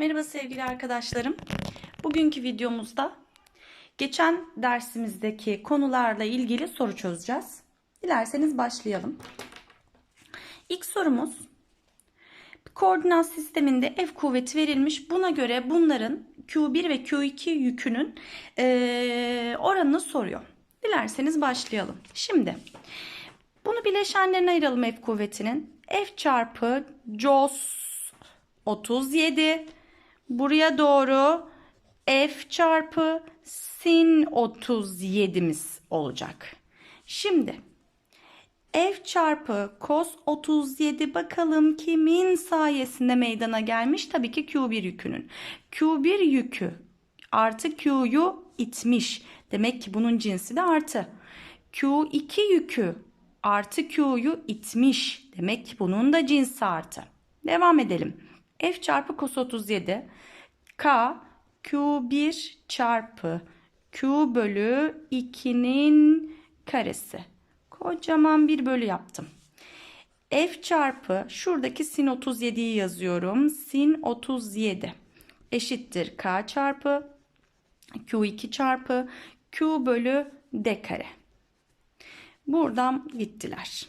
Merhaba sevgili arkadaşlarım. Bugünkü videomuzda geçen dersimizdeki konularla ilgili soru çözeceğiz. Dilerseniz başlayalım. İlk sorumuz koordinat sisteminde F kuvveti verilmiş. Buna göre bunların Q1 ve Q2 yükünün eee, oranını soruyor. Dilerseniz başlayalım. Şimdi bunu bileşenlerine ayıralım F kuvvetinin. F çarpı cos 37. Buraya doğru F çarpı sin 37'miz olacak. Şimdi F çarpı cos 37 bakalım kimin sayesinde meydana gelmiş? Tabii ki Q1 yükünün. Q1 yükü artı Q'yu itmiş. Demek ki bunun cinsi de artı. Q2 yükü artı Q'yu itmiş. Demek ki bunun da cinsi artı. Devam edelim. F çarpı cos 37 K Q1 çarpı Q bölü 2'nin karesi. Kocaman bir bölü yaptım. F çarpı şuradaki sin 37'yi yazıyorum. Sin 37 eşittir K çarpı Q2 çarpı Q bölü D kare. Buradan gittiler.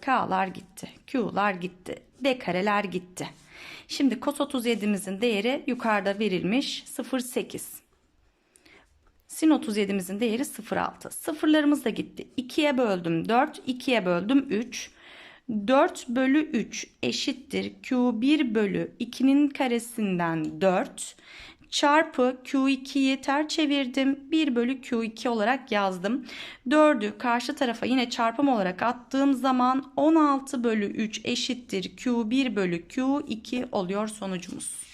K'lar gitti. Q'lar gitti. D kareler gitti. Şimdi cos 37'imizin değeri yukarıda verilmiş 0.8. Sin 37'imizin değeri 0.6. Sıfırlarımız da gitti. 2'ye böldüm 4. 2'ye böldüm 3. 4 bölü 3 eşittir Q1 bölü 2'nin karesinden 4 çarpı Q2'yi ter çevirdim. 1 bölü Q2 olarak yazdım. 4'ü karşı tarafa yine çarpım olarak attığım zaman 16 bölü 3 eşittir Q1 bölü Q2 oluyor sonucumuz.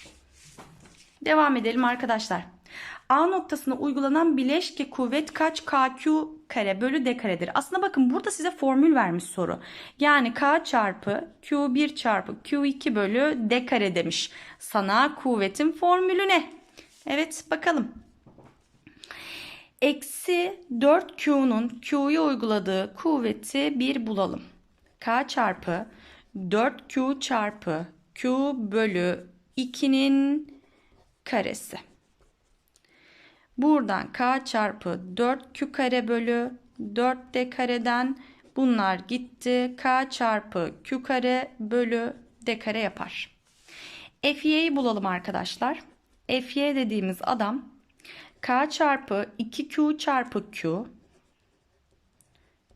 Devam edelim arkadaşlar. A noktasına uygulanan bileşke kuvvet kaç KQ kare bölü D karedir? Aslında bakın burada size formül vermiş soru. Yani K çarpı Q1 çarpı Q2 bölü D kare demiş. Sana kuvvetin formülü ne? Evet bakalım. Eksi 4Q'nun Q'ya uyguladığı kuvveti bir bulalım. K çarpı 4Q çarpı Q bölü 2'nin karesi. Buradan k çarpı 4q kare bölü 4d kareden bunlar gitti. k çarpı q kare bölü d kare yapar. fy'yi bulalım arkadaşlar. Fy dediğimiz adam k çarpı 2q çarpı q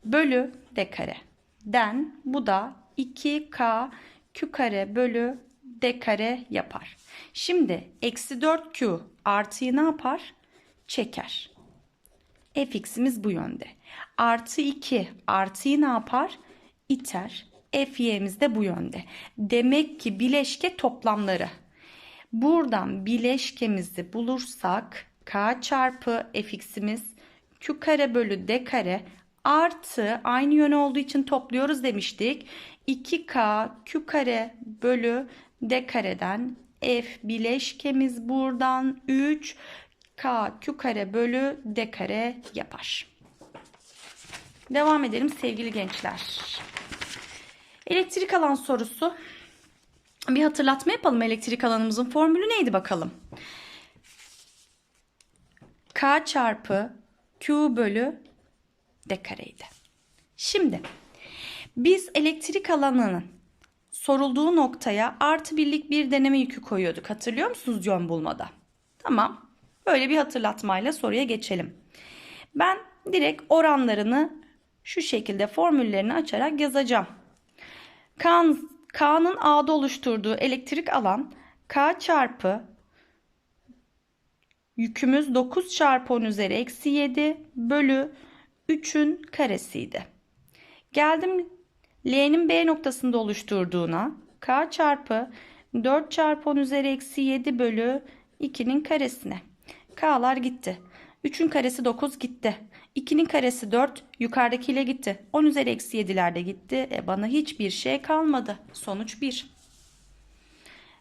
bölü d kare. Den bu da 2k q kare bölü d kare yapar. Şimdi eksi 4q artıyı ne yapar? çeker. fx'imiz bu yönde. Artı 2 artıyı ne yapar? İter. fy'miz de bu yönde. Demek ki bileşke toplamları. Buradan bileşkemizi bulursak k çarpı fx'imiz q kare bölü d kare artı aynı yön olduğu için topluyoruz demiştik. 2k q kare bölü d kareden f bileşkemiz buradan 3 k q kare bölü d kare yapar. Devam edelim sevgili gençler. Elektrik alan sorusu. Bir hatırlatma yapalım. Elektrik alanımızın formülü neydi bakalım? K çarpı Q bölü D kareydi. Şimdi biz elektrik alanının sorulduğu noktaya artı birlik bir deneme yükü koyuyorduk. Hatırlıyor musunuz yön bulmada? Tamam. Böyle bir hatırlatmayla soruya geçelim. Ben direkt oranlarını şu şekilde formüllerini açarak yazacağım. K'nın A'da oluşturduğu elektrik alan K çarpı yükümüz 9 çarpı 10 üzeri eksi 7 bölü 3'ün karesiydi. Geldim L'nin B noktasında oluşturduğuna K çarpı 4 çarpı 10 üzeri eksi 7 bölü 2'nin karesine. K'lar gitti. 3'ün karesi 9 gitti. 2'nin karesi 4 yukarıdakiyle gitti. 10 üzeri eksi 7'ler de gitti. E bana hiçbir şey kalmadı. Sonuç 1.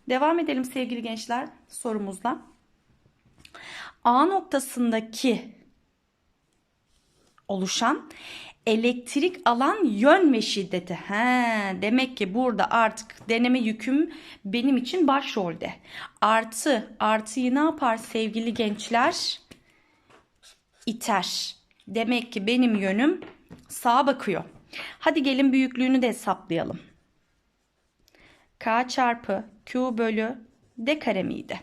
Devam edelim sevgili gençler sorumuzla. A noktasındaki oluşan Elektrik alan yön ve şiddeti. He, demek ki burada artık deneme yüküm benim için başrolde. Artı, artıyı ne yapar sevgili gençler? İter. Demek ki benim yönüm sağa bakıyor. Hadi gelin büyüklüğünü de hesaplayalım. K çarpı Q bölü D kare miydi?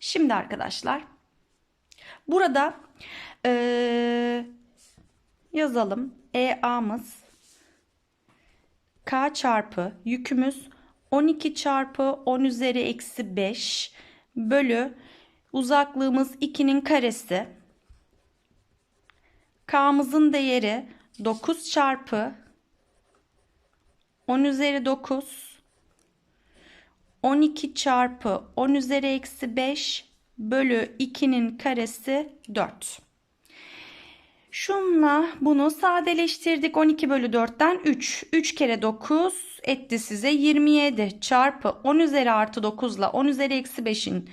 Şimdi arkadaşlar burada ee, yazalım. EA'mız K çarpı yükümüz 12 çarpı 10 üzeri eksi 5 bölü uzaklığımız 2'nin karesi. K'mızın değeri 9 çarpı 10 üzeri 9 12 çarpı 10 üzeri eksi 5 bölü 2'nin karesi 4. Şunla bunu sadeleştirdik. 12 bölü 4'ten 3. 3 kere 9 etti size 27 çarpı 10 üzeri artı 9 ile 10 üzeri eksi 5'in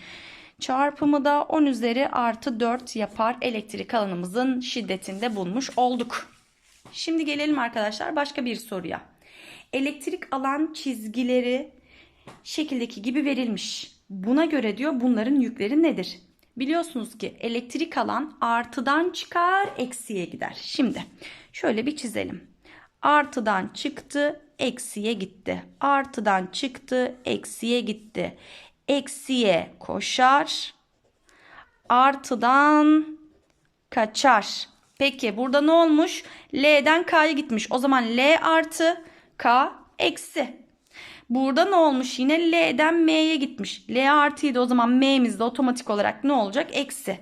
çarpımı da 10 üzeri artı 4 yapar. Elektrik alanımızın şiddetinde bulmuş olduk. Şimdi gelelim arkadaşlar başka bir soruya. Elektrik alan çizgileri şekildeki gibi verilmiş. Buna göre diyor bunların yükleri nedir? Biliyorsunuz ki elektrik alan artıdan çıkar eksiye gider. Şimdi şöyle bir çizelim. Artıdan çıktı eksiye gitti. Artıdan çıktı eksiye gitti. Eksiye koşar. Artıdan kaçar. Peki burada ne olmuş? L'den K'ya gitmiş. O zaman L artı K eksi. Burada ne olmuş? Yine L'den M'ye gitmiş. L artıydı o zaman M'miz de otomatik olarak ne olacak? Eksi.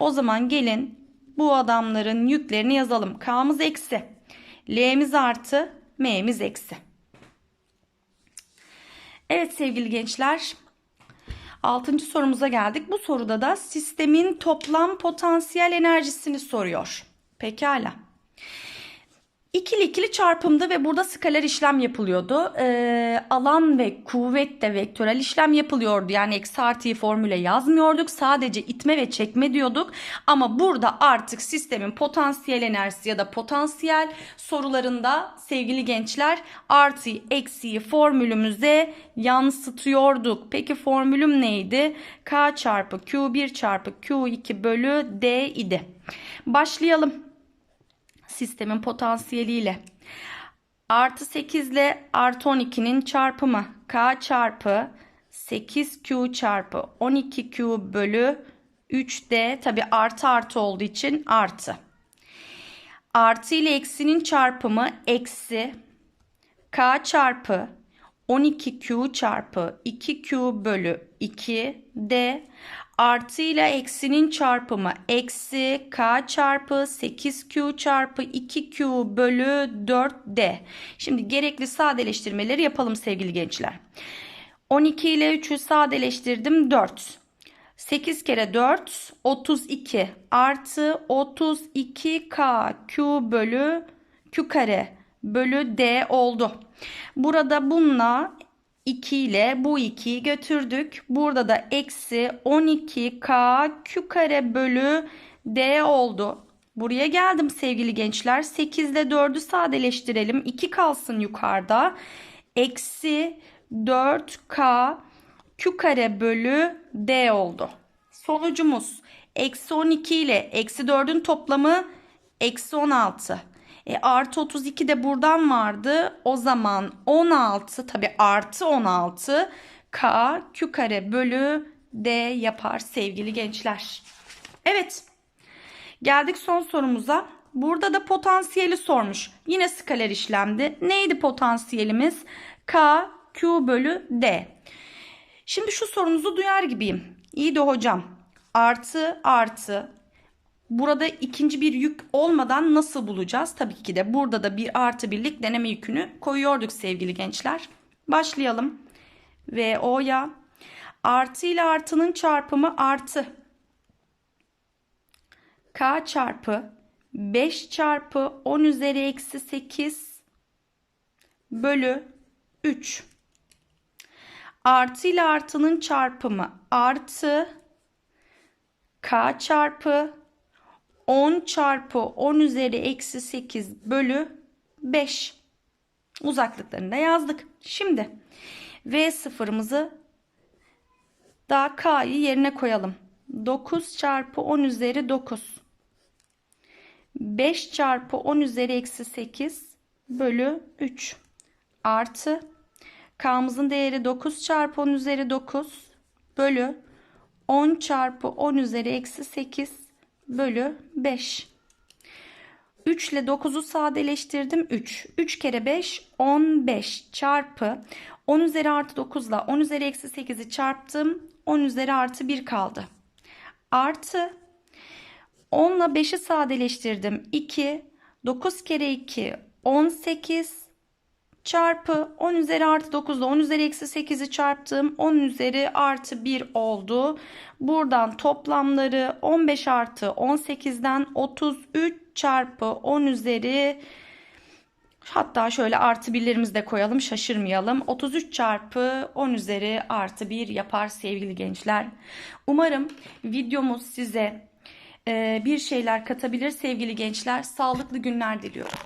O zaman gelin bu adamların yüklerini yazalım. K'mız eksi. L'miz artı. M'miz eksi. Evet sevgili gençler. Altıncı sorumuza geldik. Bu soruda da sistemin toplam potansiyel enerjisini soruyor. Pekala. İkili ikili çarpımda ve burada skaler işlem yapılıyordu. Ee, alan ve kuvvette vektörel işlem yapılıyordu. Yani eksi artıyı formüle yazmıyorduk. Sadece itme ve çekme diyorduk. Ama burada artık sistemin potansiyel enerjisi ya da potansiyel sorularında sevgili gençler artıyı eksiyi formülümüze yansıtıyorduk. Peki formülüm neydi? K çarpı Q1 çarpı Q2 bölü D idi. Başlayalım sistemin potansiyeliyle. Artı 8 ile artı 12'nin çarpımı K çarpı 8Q çarpı 12Q bölü 3D tabi artı artı olduğu için artı. Artı ile eksinin çarpımı eksi K çarpı 12Q çarpı 2Q bölü 2D Artı ile eksinin çarpımı eksi k çarpı 8q çarpı 2q bölü 4d. Şimdi gerekli sadeleştirmeleri yapalım sevgili gençler. 12 ile 3'ü sadeleştirdim 4. 8 kere 4 32 artı 32k q bölü q kare bölü d oldu. Burada bununla 2 ile bu 2'yi götürdük. Burada da eksi 12k q kare bölü d oldu. Buraya geldim sevgili gençler. 8 ile 4'ü sadeleştirelim. 2 kalsın yukarıda. Eksi 4k q kare bölü d oldu. Sonucumuz eksi 12 ile eksi 4'ün toplamı eksi 16. E, artı 32 de buradan vardı. O zaman 16 tabi artı 16 k q kare bölü d yapar sevgili gençler. Evet geldik son sorumuza. Burada da potansiyeli sormuş. Yine skaler işlemdi. Neydi potansiyelimiz? K Q bölü D. Şimdi şu sorunuzu duyar gibiyim. İyi de hocam. Artı artı Burada ikinci bir yük olmadan nasıl bulacağız? Tabii ki de burada da bir artı birlik deneme yükünü koyuyorduk sevgili gençler. Başlayalım. Ve O'ya artı ile artının çarpımı artı. K çarpı 5 çarpı 10 üzeri eksi 8 bölü 3. Artı ile artının çarpımı artı K çarpı 10 çarpı 10 üzeri eksi 8 bölü 5. Uzaklıklarını da yazdık. Şimdi V sıfırımızı daha K'yı yerine koyalım. 9 çarpı 10 üzeri 9. 5 çarpı 10 üzeri eksi 8 bölü 3 artı K'mızın değeri 9 çarpı 10 üzeri 9 bölü 10 çarpı 10 üzeri eksi 8 bölü 5. 3 ile 9'u sadeleştirdim. 3. 3 kere 5 15 çarpı 10 üzeri artı 9 ile 10 üzeri eksi 8'i çarptım. 10 üzeri artı 1 kaldı. Artı 10 ile 5'i sadeleştirdim. 2. 9 kere 2 18 çarpı 10 üzeri artı 9 ile 10 üzeri eksi 8'i çarptım. 10 üzeri artı 1 oldu. Buradan toplamları 15 artı 18'den 33 çarpı 10 üzeri hatta şöyle artı birlerimizi de koyalım şaşırmayalım. 33 çarpı 10 üzeri artı 1 yapar sevgili gençler. Umarım videomuz size bir şeyler katabilir sevgili gençler. Sağlıklı günler diliyorum.